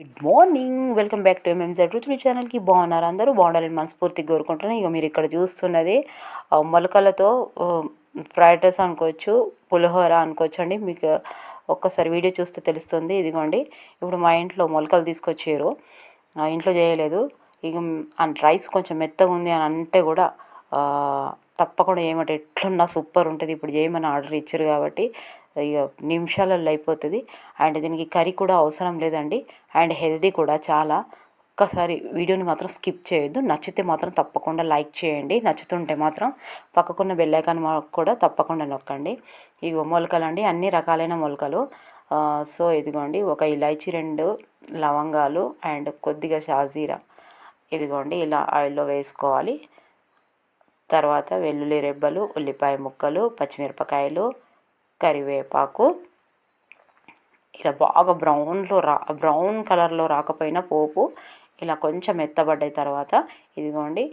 Good morning welcome back to MMZ రుచులు ఛానల్కి బాగున్నారు అందరూ? బాగుండాలని మనస్ఫూర్తిగా కోరుకుంటున్నాను ఇక మీరు ఇక్కడ చూస్తున్నది మొలకలతో ఫ్రైడ్ రైస్ అనుకోవచ్చు పులిహోర అనుకోవచ్చు అండి. మీకు ఒక్కసారి వీడియో చూస్తే తెలుస్తుంది. ఇదిగోండి ఇప్పుడు మా ఇంట్లో మొలకలు తీసుకొచ్చారు. ఇంట్లో చేయలేదు. ఇక రైస్ కొంచెం మెత్తగా ఉంది అని అంటే కూడా తప్పకుండా ఏమంటే ఎట్లున్నా సూపర్ ఉంటుంది. ఇప్పుడు చేయమని ఆర్డర్ ఇచ్చారు కాబట్టి ఇక నిమిషాలలో అయిపోతుంది. అండ్ దీనికి కర్రీ కూడా అవసరం లేదండి. అండ్ హెల్దీ కూడా చాలా. ఒక్కసారి వీడియోని మాత్రం స్కిప్ చేయొద్దు. నచ్చితే మాత్రం తప్పకుండా లైక్ చేయండి. నచ్చుతుంటే మాత్రం పక్కకున్న బెల్లైకాన్ కూడా తప్పకుండా నొక్కండి. ఇగో మొలకలు అండి. అన్ని రకాలైన మొలకలు. సో ఇదిగోండి. ఒక ఇలాచి రెండు లవంగాలు అండ్ కొద్దిగా షాజీరా. ఇదిగోండి. ఇలా ఆయిల్లో వేసుకోవాలి. తర్వాత వెల్లుల్లి రెబ్బలు ఉల్లిపాయ ముక్కలు పచ్చిమిరపకాయలు కరివేపాకు. ఇలా బాగా బ్రౌన్లో రా బ్రౌన్ కలర్లో రాకపోయినా పోపు ఇలా కొంచెం మెత్తబడ్డ తర్వాత ఇదిగోండి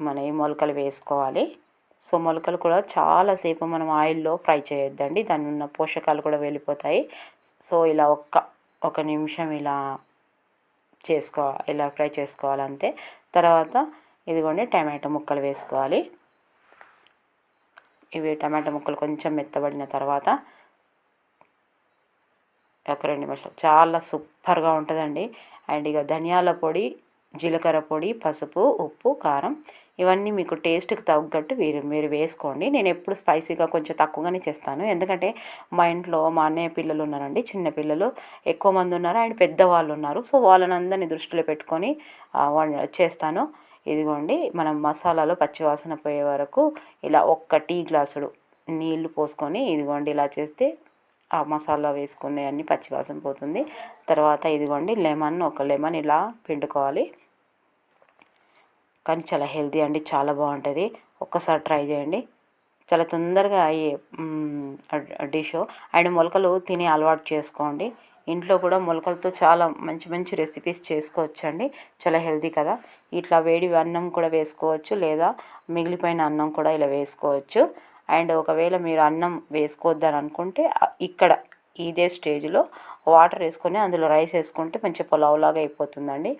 మన ఈ మొలకలు వేసుకోవాలి. సో మొలకలు కూడా చాలాసేపు మనం ఆయిల్లో ఫ్రై చేయొద్దండి. దాని ఉన్న పోషకాలు కూడా వెళ్ళిపోతాయి. సో ఇలా ఒక్క ఒక నిమిషం ఇలా చేసుకో ఇలా ఫ్రై చేసుకోవాలంతే. తర్వాత ఇదిగోండి టమాటో ముక్కలు వేసుకోవాలి. ఇవి టమాటా ముక్కలు కొంచెం మెత్తబడిన తర్వాత ఒక రెండు నిమిషాలు. చాలా సూపర్గా ఉంటుందండి. అండ్ ఇక ధనియాల పొడి జీలకర్ర పొడి పసుపు ఉప్పు కారం ఇవన్నీ మీకు టేస్ట్కి తగ్గట్టు మీరు మీరు వేసుకోండి. నేను ఎప్పుడు స్పైసీగా కొంచెం తక్కువగానే చేస్తాను. ఎందుకంటే మా ఇంట్లో మా అన్నయ్య పిల్లలు ఉన్నారండి చిన్న పిల్లలు. ఎక్కువ మంది ఉన్నారు అండ్ పెద్దవాళ్ళు ఉన్నారు. సో వాళ్ళని అందరినీ దృష్టిలో పెట్టుకొని చేస్తాను. ఇదిగోండి మనం మసాలాలో పచ్చివాసన పోయే వరకు ఇలా ఒక్క టీ గ్లాసుడు నీళ్ళు పోసుకొని ఇదిగోండి ఇలా చేస్తే ఆ మసాలా వేసుకునే అన్ని పచ్చివాసన పోతుంది. తర్వాత ఇదిగోండి లెమన్ ఒక లెమన్ ఇలా పిండుకోవాలి. కానీ చాలా హెల్తీ అండి చాలా బాగుంటుంది. ఒక్కసారి ట్రై చేయండి. చాలా తొందరగా అయ్యే డిష్. అండ్ మొలకలు తినే అలవాటు చేసుకోండి. ఇంట్లో కూడా మొలకలతో చాలా మంచి మంచి రెసిపీస్ చేసుకోవచ్చండి. చాలా హెల్దీ కదా. ఇట్లా వేడి అన్నం కూడా వేసుకోవచ్చు లేదా మిగిలిపోయిన అన్నం కూడా ఇలా వేసుకోవచ్చు. అండ్ ఒకవేళ మీరు అన్నం వేసుకోవద్దని అనుకుంటే ఇక్కడ ఇదే స్టేజ్లో వాటర్ వేసుకొని అందులో రైస్ వేసుకుంటే మంచి పులావ్ అయిపోతుందండి.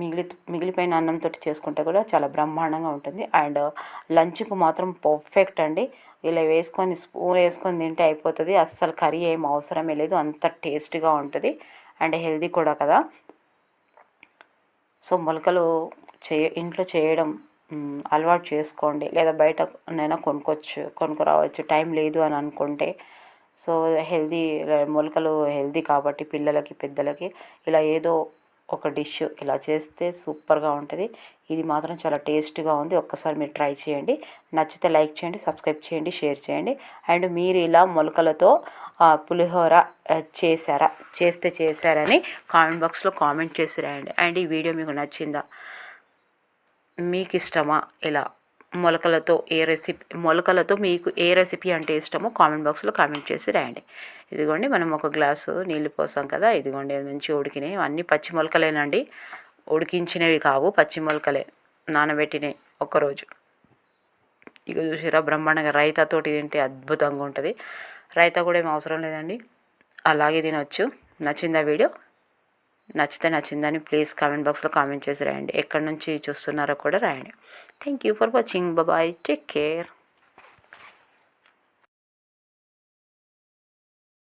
మిగిలి మిగిలిపోయిన అన్నంతో చేసుకుంటే కూడా చాలా బ్రహ్మాండంగా ఉంటుంది. అండ్ లంచ్కు మాత్రం పర్ఫెక్ట్ అండి. ఇలా వేసుకొని స్పూన్ వేసుకొని తింటే అయిపోతుంది. అస్సలు కర్రీ ఏం అవసరమే లేదు. అంత టేస్ట్గా ఉంటుంది. అండ్ హెల్దీ కూడా కదా. సో మొలకలు చే ఇంట్లో చేయడం అలవాటు చేసుకోండి. లేదా బయట నైనా కొనుక్కోవచ్చు కొనుక్కురావచ్చు. టైం లేదు అని అనుకుంటే. సో హెల్దీ మొలకలు హెల్దీ కాబట్టి పిల్లలకి పెద్దలకి ఇలా ఏదో ఒక డిష్ ఇలా చేస్తే సూపర్గా ఉంటుంది. ఇది మాత్రం చాలా టేస్ట్గా ఉంది. ఒక్కసారి మీరు ట్రై చేయండి. నచ్చితే లైక్ చేయండి సబ్స్క్రైబ్ చేయండి షేర్ చేయండి. అండ్ మీరు ఇలా మొలకలతో పులిహోర చేశారా? చేస్తే చేశారని కామెంట్ బాక్స్లో కామెంట్ చేసి రాయండి. అండ్ ఈ వీడియో మీకు నచ్చిందా? మీకు ఇష్టమా? ఇలా మొలకలతో ఏ రెసిపీ మొలకలతో మీకు ఏ రెసిపీ అంటే ఇష్టమో కామెంట్ బాక్స్లో కామెంట్ చేసి రాయండి. ఇదిగోండి మనం ఒక గ్లాసు నీళ్ళు పోసాం కదా ఇదిగోండి అది మంచి ఉడికినాయి. అన్నీ పచ్చి మొలకలేనండి. ఉడికించినవి కావు పచ్చి మొలకలే. నానబెట్టినాయి ఒక్కరోజు. ఇక చూసిరా బ్రహ్మాండంగా రైతాతోటి తింటే అద్భుతంగా ఉంటుంది. రైతా కూడా ఏం అవసరం లేదండి. అలాగే తినవచ్చు నచ్చిందా వీడియో? నచ్చితే నచ్చిందని ప్లీజ్ కామెంట్ బాక్స్లో కామెంట్ చేసి రాయండి. ఎక్కడి నుంచి చూస్తున్నారో కూడా రాయండి. Thank you for watching bye take care